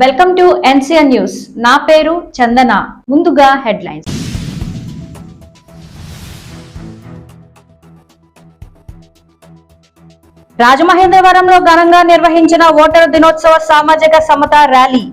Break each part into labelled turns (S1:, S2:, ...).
S1: Welcome to NCN news. నా పేరు చందన. ముందుగా హెడ్లైన్స్. రాజమహేంద్రవరంలో ఘనంగా నిర్వహించిన ఓటరు దినోత్సవ సామాజిక సమత ర్యాలీ.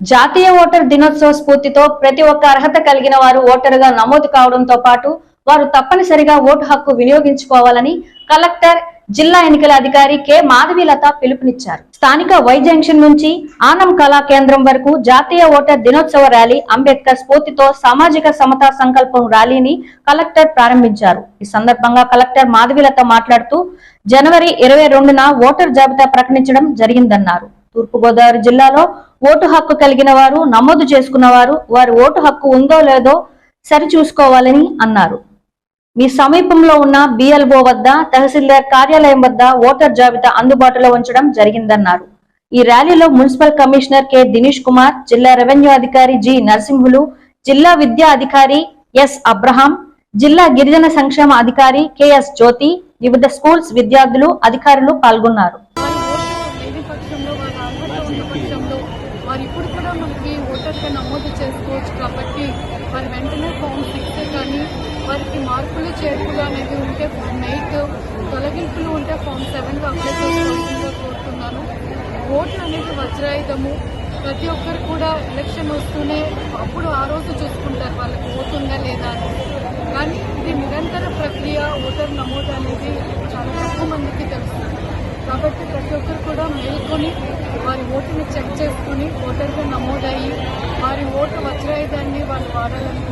S1: జాతీయ ఓటర్ దినోత్సవ స్ఫూర్తితో ప్రతి ఒక్క అర్హత కలిగిన వారు ఓటరుగా నమోదు కావడంతో పాటు వారు తప్పనిసరిగా ఓటు హక్కు వినియోగించుకోవాలని కలెక్టర్ జిల్లా ఎన్నికల అధికారి కె. మాధవీలత పిలుపునిచ్చారు. స్థానిక వై జంక్షన్ నుంచి ఆనం కళా కేంద్రం వరకు జాతీయ ఓటర్ దినోత్సవ ర్యాలీ అంబేద్కర్ స్ఫూర్తితో సామాజిక సమతా సంకల్పం ర్యాలీని కలెక్టర్ ప్రారంభించారు. ఈ సందర్భంగా కలెక్టర్ మాధవీలత మాట్లాడుతూ జనవరి ఇరవై రెండున ఓటర్ జాబితా ప్రకటించడం జరిగిందన్నారు. తూర్పుగోదావరి జిల్లాలో ఓటు హక్కు కలిగిన వారు నమోదు చేసుకున్న వారు వారి ఓటు హక్కు ఉందో లేదో సరిచూసుకోవాలని అన్నారు. మీ సమీపంలో ఉన్న బిఎల్ఓ వద్ద తహసీల్దార్ కార్యాలయం వద్ద ఓటర్ జాబితా అందుబాటులో ఉంచడం జరిగిందన్నారు. ఈ ర్యాలీలో municipal commissioner K. Dinesh Kumar జిల్లా రెవెన్యూ అధికారి జి. నరసింహులు జిల్లా విద్యా అధికారి ఎస్. అబ్రహాం జిల్లా గిరిజన సంక్షేమ అధికారి కెఎస్ జ్యోతి వివిధ స్కూల్స్ విద్యార్థులు అధికారులు పాల్గొన్నారు.
S2: అర్హత ఉన్న పక్షంలో వారు ఇప్పుడు కూడా మనకి ఓటర్గా నమోదు చేసుకోవచ్చు కాబట్టి వారి వెంటనే ఫామ్ సిక్స్ కానీ వారికి మార్పులు చేర్పులు అనేది ఉంటే ఫామ్ ఎయిట్ తొలగింపులు ఉంటే ఫామ్ సెవెన్ అప్లై చేసుకోవాల్సిందిగా కోరుతున్నాను. ఓట్లు అనేది వజ్రాయుధము. ప్రతి ఒక్కరు కూడా ఎలక్షన్ వస్తూనే అప్పుడు ఆ రోజు చూసుకుంటారు వాళ్ళకి ఓటు ఉందా లేదా అని. కానీ ఇది నిరంతర ప్రక్రియ ఓటర్ నమోదు అనేది చాలా తక్కువ మందికి తెలుస్తుంది కాబట్టి ప్రతి ఒక్కరు కూడా మేల్కొని ఓటుని చెక్ చేసుకుని ఓటర్గా నమోదయ్యి వారి ఓటు వజ్రాయుధాన్ని వాళ్ళు వాడాలని